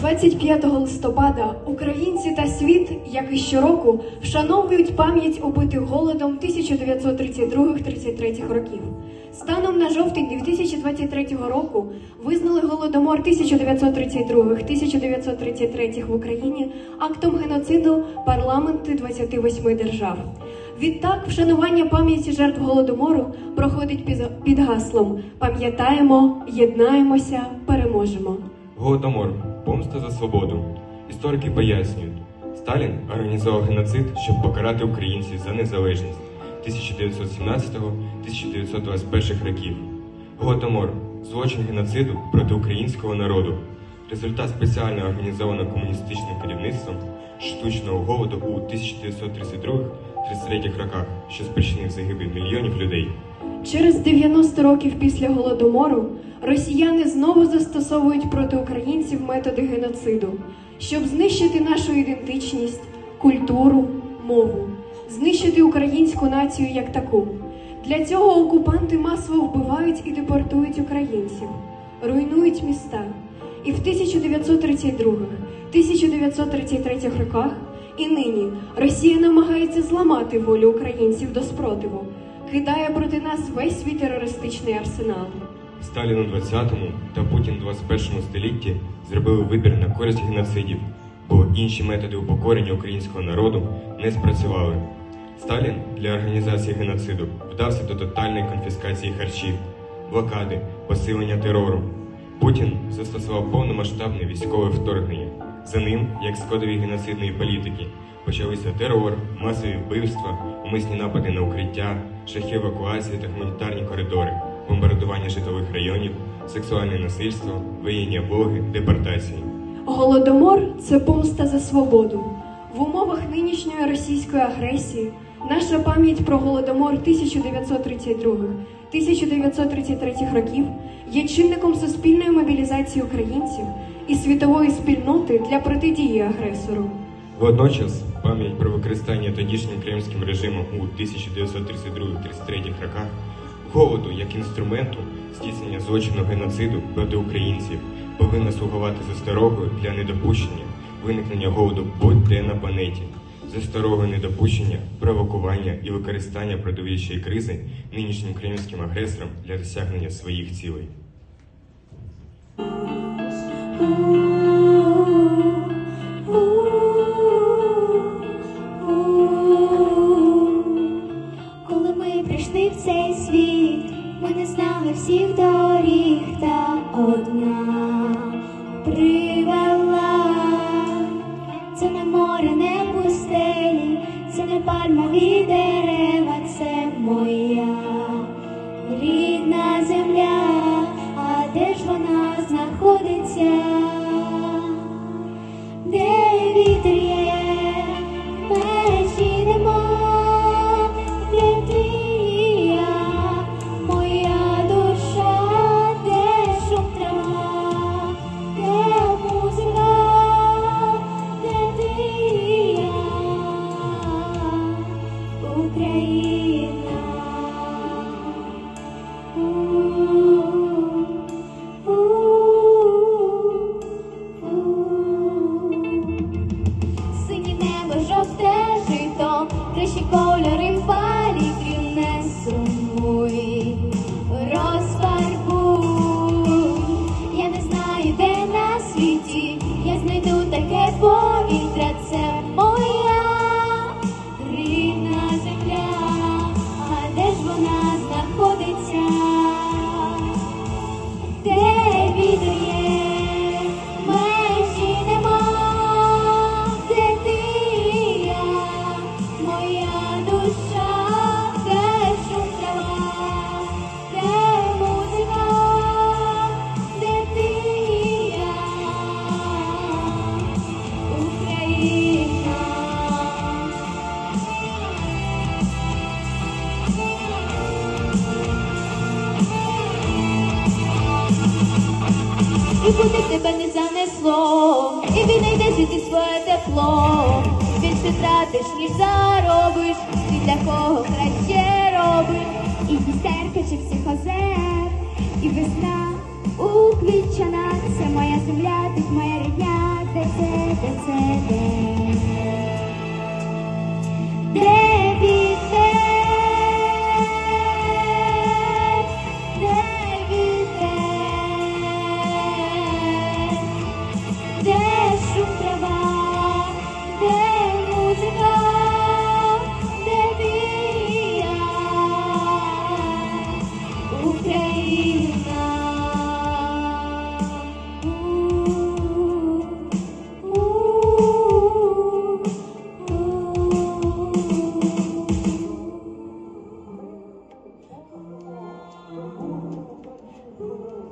25 листопада українці та світ, як і щороку, вшановують пам'ять убитих голодом 1932-33 років. Станом на жовтень 2023 року визнали голодомор 1932-1933 в Україні актом геноциду парламенти 28 держав. Відтак, вшанування пам'яті жертв голодомору проходить під гаслом Пам'ятаємо, єднаємося, переможемо. Голодомор помста за свободу. Історики пояснюють, Сталін організував геноцид, щоб покарати українців за незалежність 1917-1921 років. Голодомор злочин геноциду проти українського народу. Результат спеціально організованого комуністичним керівництвом штучного голоду у 1932-33 роках, що спричинив загибель мільйонів людей. Через 90 років після голодомору росіяни знову застосовують проти українців методи геноциду, щоб знищити нашу ідентичність, культуру, мову, знищити українську націю як таку. Для цього окупанти масово вбивають і депортують українців, руйнують міста. І в 1932-1933 роках і нині Росія намагається зламати волю українців до спротиву, кидає проти нас весь свій терористичний арсенал. Сталін у 20-му та Путін у 21-му столітті зробили вибір на користь геноцидів, бо інші методи упокорення українського народу не спрацювали. Сталін для організації геноциду вдався до тотальної конфіскації харчів, блокади, посилення терору. Путін застосував повномасштабне військове вторгнення. За ним, як з кодові геноцидної політики, почалися терор, масові вбивства, умисні напади на укриття, шахи евакуації та гуманітарні коридори, бомбардування житлових районів, сексуальне насильство, воєнні облоги, депортації. Голодомор це помста за свободу. В умовах нинішньої російської агресії наша пам'ять про голодомор 1932-1933 років є чинником суспільної мобілізації українців і світової спільноти для протидії агресору. Водночас пам'ять про використання тодішнім кремським режимом у 1932-33 роках голоду як інструменту здійснення злочину геноциду проти українців повинна слугувати засторогою для недопущення виникнення голоду будь-де на планеті, засторогою недопущення, провокування і використання продовольчої кризи нинішнім кремським агресором для досягнення своїх цілей. Україна. Більше тратиш, ніж заробиш, ти для кого краще робиш. І дістерка чи всіх озер, і весна уквічена, це моя земля, тих, моя рідня, де це, де це, де? Де вітер,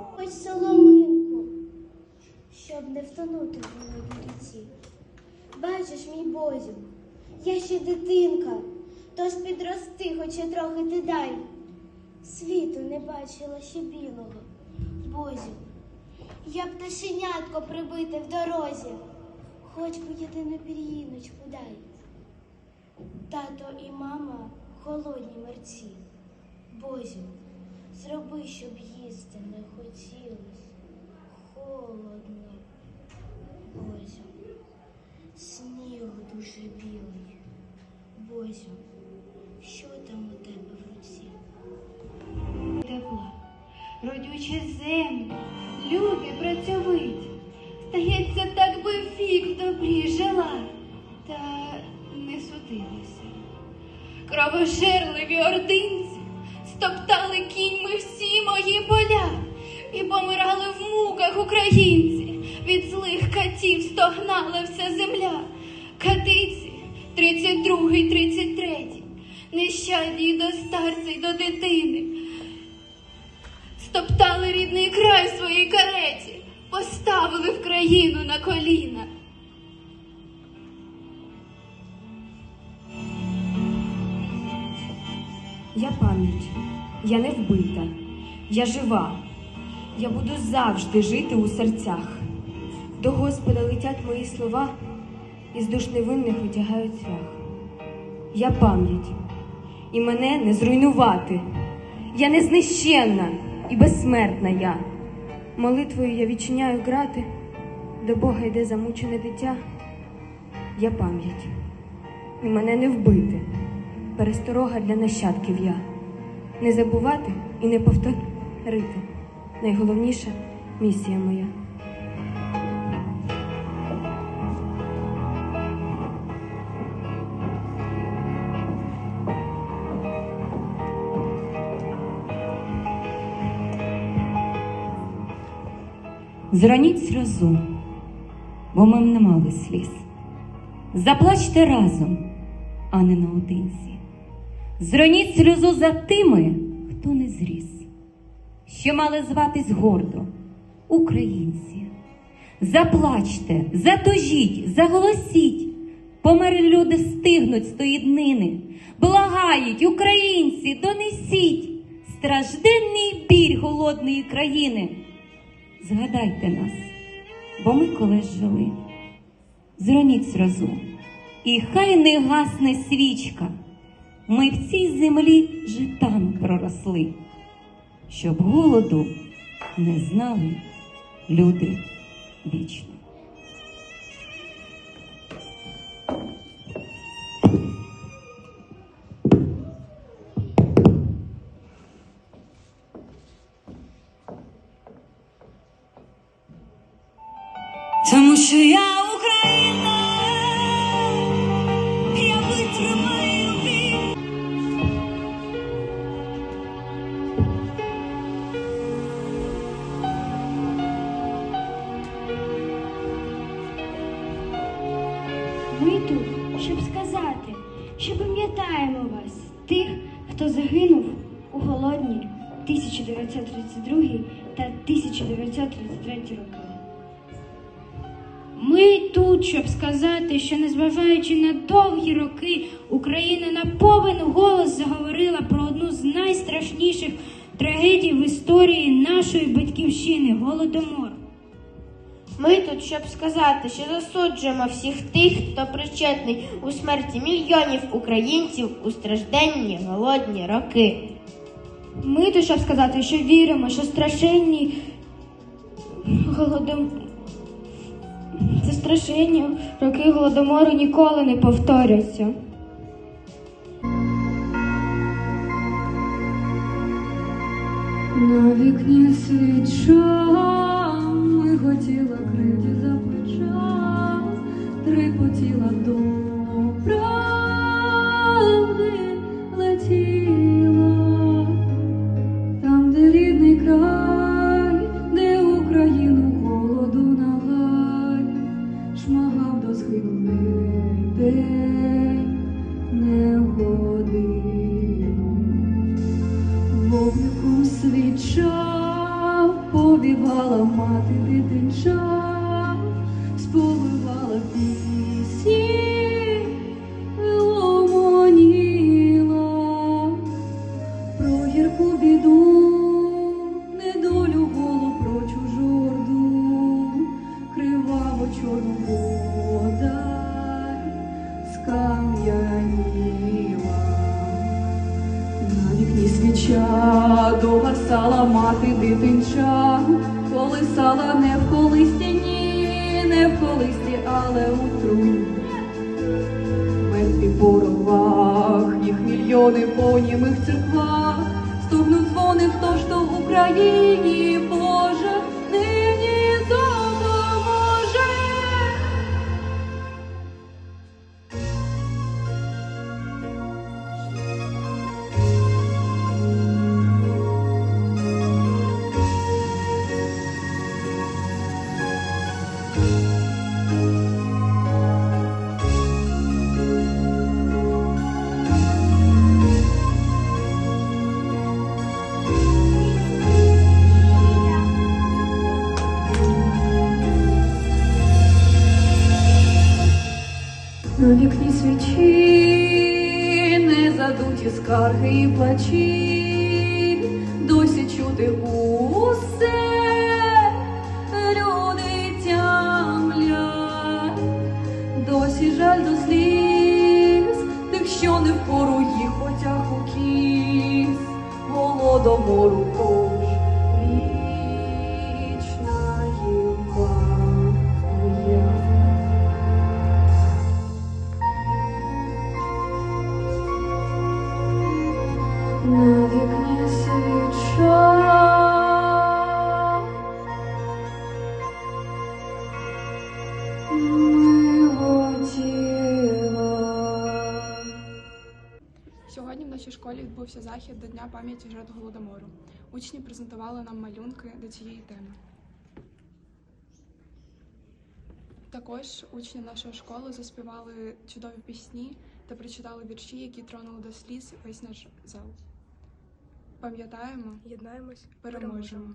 Хоч соломинку, щоб не втонути в голодній ріці. Бачиш, мій Бозю, я ще дитинка, тож підрости, хоч і трохи ти дай. Світу не бачила ще білого, Бозю. Я пташенятко прибите в дорозі, хоч би єдину пір'їночку дай. Тато і мама голодні мерці. Бозю, зроби, щоб їсти не хотілось. Холодно, Бозю. Сніг дуже білий. Бозю, що там у тебе в руці? тепла, родюча земля, люди працьовиті. Здається, так би вік в добрі жила, та не судилося. Кровожерливі ординці стоптали кіньми всі мої поля і помирали в муках українці. Від злих катів стогнала вся земля. Катиці 32-й, 33-й, нещадні до старця й до дитини. Стоптали рідний край в своїй кареті, поставили в країну на коліна. Я пам'ять, я не вбита, я жива, я буду завжди жити у серцях. До Господа летять мої слова, і з душ невинних витягають свях. Я пам'ять, і мене не зруйнувати. Я незнищенна і безсмертна я. Молитвою я відчиняю грати, до Бога йде замучене дитя. Я пам'ять, і мене не вбити пересторога для нащадків я. Не забувати і не повторити. Найголовніша місія моя. Зроніть сльозу, бо ми не мали сліз. Заплачте разом, а не наодинці. Зроніть сльозу за тими, хто не зріс, що мали зватись гордо українці. Заплачте, затожіть, заголосіть. Померли люди стигнуть з. Благають, українці, донесіть стражденний біль голодної країни. Згадайте нас, бо ми колись жили. Зроніть сльозу, і хай не гасне свічка. Ми в цій землі житами проросли, щоб голоду не знали люди вічно. 1933 роки. Ми тут, щоб сказати, що незважаючи на довгі роки, Україна на повен голос заговорила про одну з найстрашніших трагедій в історії нашої батьківщини голодомор. Ми тут, щоб сказати, що засуджуємо всіх тих, хто причетний у смерті мільйонів українців у стражденні голодні роки. Ми тут, щоб сказати, що віримо, що страшенні голодом. Це страшення. Роки голодомору ніколи не повторяться. На вікні свіча, миготіла кривді за плеча, трипотіла до побігала мати дитинча, сповивала пісні, ломоніла про гірку біду, недолю голу про чужу криваво чорну вода скам'яніла. На вікні свіча догасала мати дитинча, колисала не в колисті, ні, не в колисті, але у трубі. Мертві по ровах, їх мільйони по німих церквах, стукнуть дзвони, хто ж то в Україні, скарги і плачі, Сьогодні в нашій школі відбувся захід до Дня пам'яті жертв голодомору. Учні презентували нам малюнки до цієї теми. Також учні нашої школи заспівали чудові пісні та прочитали вірші, які тронули до сліз весь наш зал. Пам'ятаємо, Єднаємось, переможемо.